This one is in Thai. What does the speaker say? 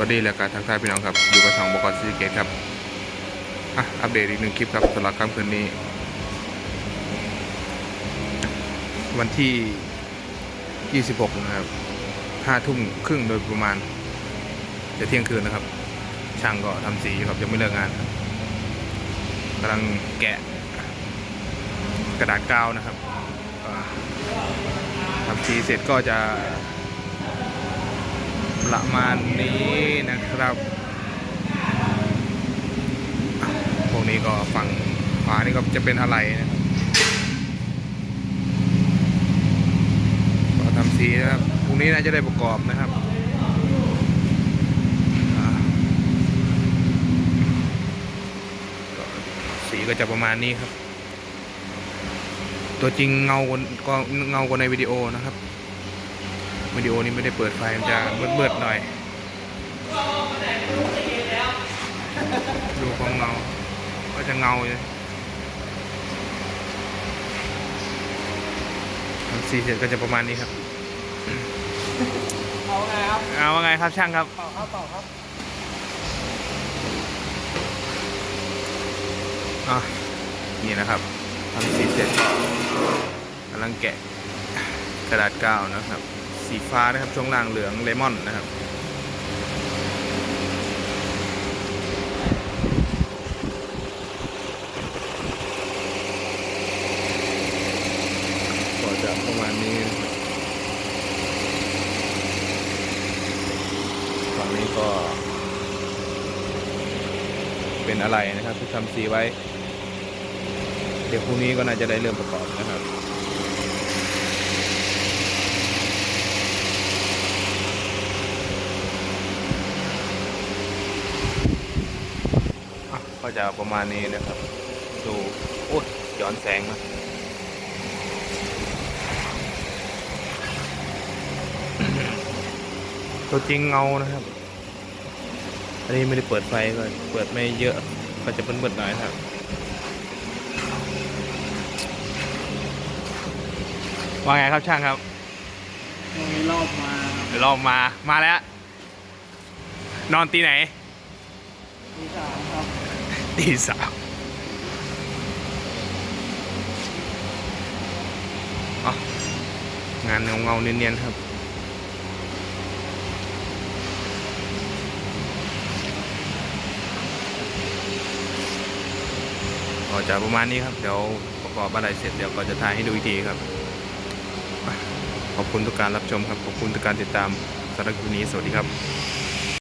วัสดีและการทักทายพี่น้องครับ อยู่กับช่องบกซีเกตครับอะอัปเดตอีกหนึ่งคลิปครับสำหรับค่ำคืนนี้ วันที่ 26 นะครับ5ทุ่มครึ่งโดยประมาณ จะเที่ยงคืนนะครับ ช่างก็ทำสีอยู่ครับยังไม่เลิกงานกำลังแกะ กระดาษกาวนะครับทำสีเสร็จก็จะ ประมาณนี้นะครับ พวกนี้ก็ฝั่งขวานี่ก็จะเป็นอะไรนะครับก็ทำสีนะครับพรุ่งนี้น่าจะได้ประกอบนะครับสีก็จะประมาณนี้ครับ ตัวจริงเงาก็เงากว่าในวิดีโอนะครับ วิดีโอนี้ไม่ได้เปิดไฟมันจะมืดๆหน่อย ดูความเงา ก็จะเงาเลยทำสีเสร็จก็จะประมาณนี้ครับ เอาไงครับ เอาว่าไงครับช่างครับต่อครับต่อครับอะนี่นะครับทำสีเสร็จก็กำลังแกะกระดาษกาวนะครับ สีฟ้านะครับ ช่วงล่างเหลืองเลมอนนะครับ ก็จะประมาณนี้ฝั่งนี้ก็ เป็นอะไรนะครับที่ทำสีไว้ เดี๋ยวพรุ่งนี้ก็น่าจะได้เริ่มประกอบนะครับ ก็จะประมาณนี้นะครับ ดูโอ้ยย้อนแสงนะตัวจริงเงานะครับ อันนี้ไม่ได้เปิดไฟก็เปิดไม่เยอะก็จะมืดๆหน่อยนะครับว่าไงครับช่างครับมีรอบมาเดี๋ยวรอบมา มาแล้ว นอนตีไหนทีสามครับ ตีสามงานเงาเงาเนียนๆครับ ก็จะประมาณนี้ครับ เดี๋ยวประกอบอะไรเสร็จเดี๋ยวก็จะถ่ายให้ดูอีกทีครับ ขอบคุณทุกการรับชมครับ ขอบคุณทุกการติดตามสำหรับคลิปนี้ สวัสดีครับ